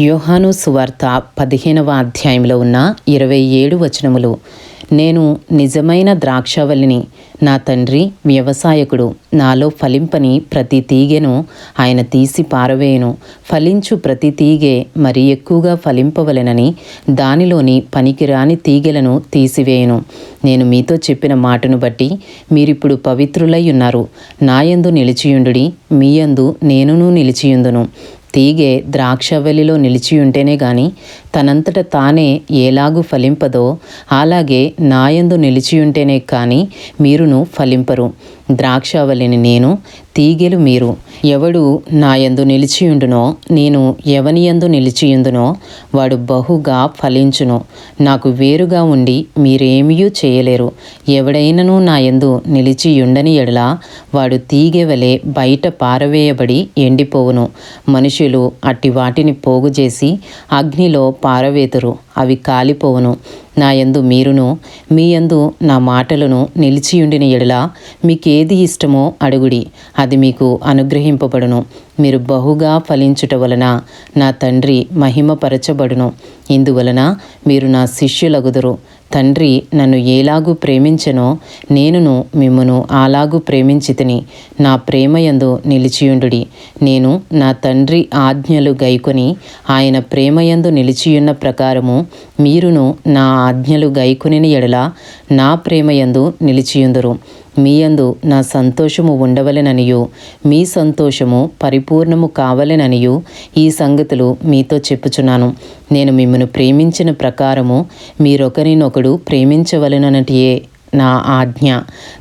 యోహాను సువార్త పదిహేనవ అధ్యాయంలో ఉన్న ఇరవై ఏడు వచనములు. నేను నిజమైన ద్రాక్షవల్లిని నా తండ్రి వ్యవసాయకుడు నాలో ఫలింపని ప్రతి తీగెను ఆయన తీసి పారవేయను. ఫలించు ప్రతి తీగె మరి ఎక్కువగా ఫలింపవలెనని దానిలోని పనికిరాని తీగెలను తీసివేయను. నేను మీతో చెప్పిన మాటను బట్టి మీరిప్పుడు పవిత్రులై ఉన్నారు. నాయందు నిలిచియుండుడి మీయందు నేనును నిలిచియుందును. తీగే ద్రాక్షవల్లిలో నిలిచి ఉంటేనే గాని తనంతట తానే ఏలాగు ఫలింపదో అలాగే నాయందు నిలిచి ఉంటేనే కానీ మీరును ఫలింపరు. ద్రాక్షవల్లిని నేను తీగెలు మీరు. ఎవడు నాయందు నిలిచియుండునో నేను ఎవనియందు నిలిచియుందునో వాడు బహుగా ఫలించును. నాకు వేరుగా ఉండి మీరేమీ చేయలేరు. ఎవడైనను నాయందు నిలిచియుండని ఎడల వాడు తీగె వలె బయట పారవేయబడి ఎండిపోవును. మనుషులు అట్టి వాటిని పోగు చేసి అగ్నిలో పారవేతురు. అవి కాలిపోవును. నా యందు మీరును మీ యందు నా మాటలను నిలిచియుండిన ఎడల మీకేది ఇష్టమో అడుగుడి అది మీకు అనుగ్రహింపబడును. మీరు బహుగా ఫలించుట వలన నా తండ్రి మహిమపరచబడును. ఇందువలన మీరు నా శిష్యులగుదురు. తండ్రి నన్ను ఏలాగు ప్రేమించనో నేనును మిమ్మను అలాగు ప్రేమించితిని నా ప్రేమయందు నిలిచియుండుడి. నేను నా తండ్రి ఆజ్ఞలు గైకొని ఆయన ప్రేమయందు నిలిచియున్న ప్రకారము మీరును నా ఆజ్ఞలు గైకొనిన ఎడల నా ప్రేమయందు నిలిచియుందురు. మీయందు నా సంతోషము ఉండవలెననియు. మీ సంతోషము పరిపూర్ణము కావలెననియు. ఈ సంగతులు మీతో చెప్పుచున్నాను. నేను మిమ్మను ప్రేమించిన ప్రకారము మీరొకరినొకడు ప్రేమించవలెననటియే. నా ఆజ్ఞ.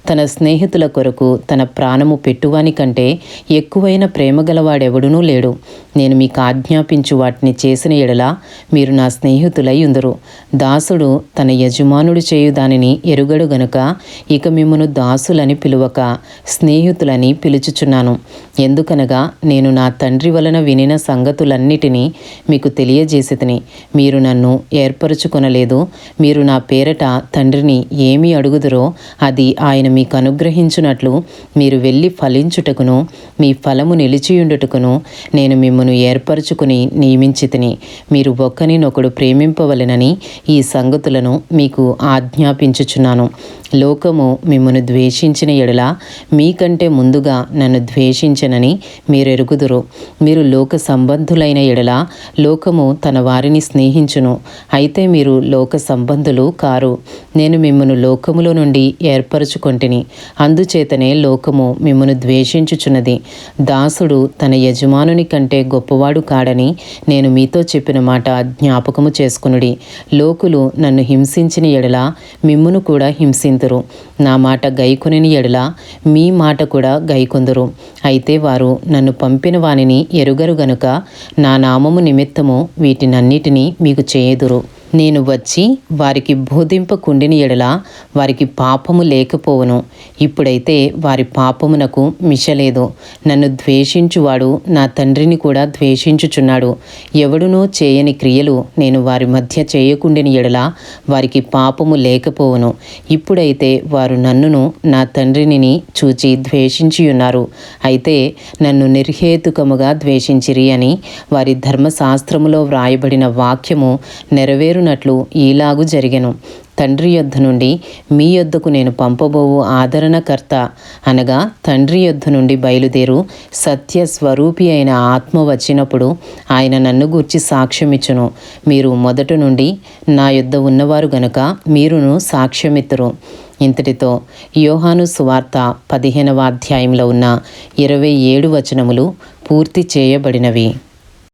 తన స్నేహితుల కొరకు తన ప్రాణము పెట్టువాని కంటే ఎక్కువైన ప్రేమ గలవాడెవడునూ లేడు. నేను మీకు ఆజ్ఞాపించు వాటిని చేసిన ఎడల మీరు నా స్నేహితులై ఉందరు. దాసుడు తన యజమానుడు చేయు దానిని ఎరుగడు గనుక ఇక మిమ్మను దాసులని పిలువక స్నేహితులని పిలుచుచున్నాను. ఎందుకనగా నేను నా తండ్రి వలన వినిన సంగతులన్నిటినీ మీకు తెలియజేసితిని. మీరు నన్ను ఏర్పరచుకొనలేదు. మీరు నా పేరట తండ్రిని ఏమీ అడుగు అడుగుదురో అది ఆయన మీకు అనుగ్రహించునట్లు మీరు వెళ్ళి ఫలించుటకును మీ ఫలము నిలిచియుండుటకును నేను మిమ్మను ఏర్పరచుకుని నియమించితిని మీరు ఒక్కనినొకడు ప్రేమింపవలెనని ఈ సంగతులను మీకు ఆజ్ఞాపించుచున్నాను. లోకము మిమ్మను ద్వేషించిన ఎడల మీకంటే ముందుగా నన్ను ద్వేషించనని మీరెరుగుదురు. మీరు లోక సంబంధులైన ఎడల లోకము తన వారిని స్నేహించును. అయితే మీరు లోక సంబంధులు కారు. నేను మిమ్మను లోకములో నుండి ఏర్పరచుకొంటిని. అందుచేతనే లోకము మిమ్మను ద్వేషించుచున్నది. దాసుడు తన యజమానుని కంటే గొప్పవాడు కాడని నేను మీతో చెప్పిన మాట జ్ఞాపకము చేసుకునుడి. లోకులు నన్ను హింసించిన ఎడల మిమ్మును కూడా హింసింతురు. నా మాట గైకొనిని ఎడల మీ మాట కూడా గైకొందురు. అయితే వారు నన్ను పంపిన వానిని ఎరుగరు గనుక నా నామము నిమిత్తము వీటినన్నిటినీ మీకు చేయుదురు. నేను వచ్చి వారికి బోధింపకుండిని ఎడల వారికి పాపము లేకపోవును. ఇప్పుడైతే వారి పాపమునకు మిషలేదు నన్ను ద్వేషించువాడు నా తండ్రిని కూడా ద్వేషించుచున్నాడు. ఎవడునూ చేయని క్రియలు నేను వారి మధ్య చేయకుండిని ఎడల వారికి పాపము లేకపోవును. ఇప్పుడైతే వారు నన్నును నా తండ్రిని చూచి ద్వేషించియున్నారు. అయితే నన్ను నిర్హేతుకముగా ద్వేషించిరి అని వారి ధర్మశాస్త్రములో వ్రాయబడిన వాక్యము నెరవేరు నెరవేరునట్లు ఈలాగు జరిగెను. తండ్రి యొద్ద నుండి మీ యొద్దకు నేను పంపబోవు ఆదరణకర్త అనగా తండ్రి యొద్ద నుండి బయలుదేరు సత్య స్వరూపి అయిన ఆత్మ వచ్చినప్పుడు ఆయన నన్ను గూర్చి సాక్ష్యమిచ్చును. మీరు మొదటి నుండి నా యొద్ద ఉన్నవారు గనుక మీరును సాక్ష్యమిత్తురు. ఇంతటితో యోహాను సువార్త పదిహేనవ అధ్యాయంలో ఉన్న ఇరవై ఏడు వచనములు పూర్తి చేయబడినవి.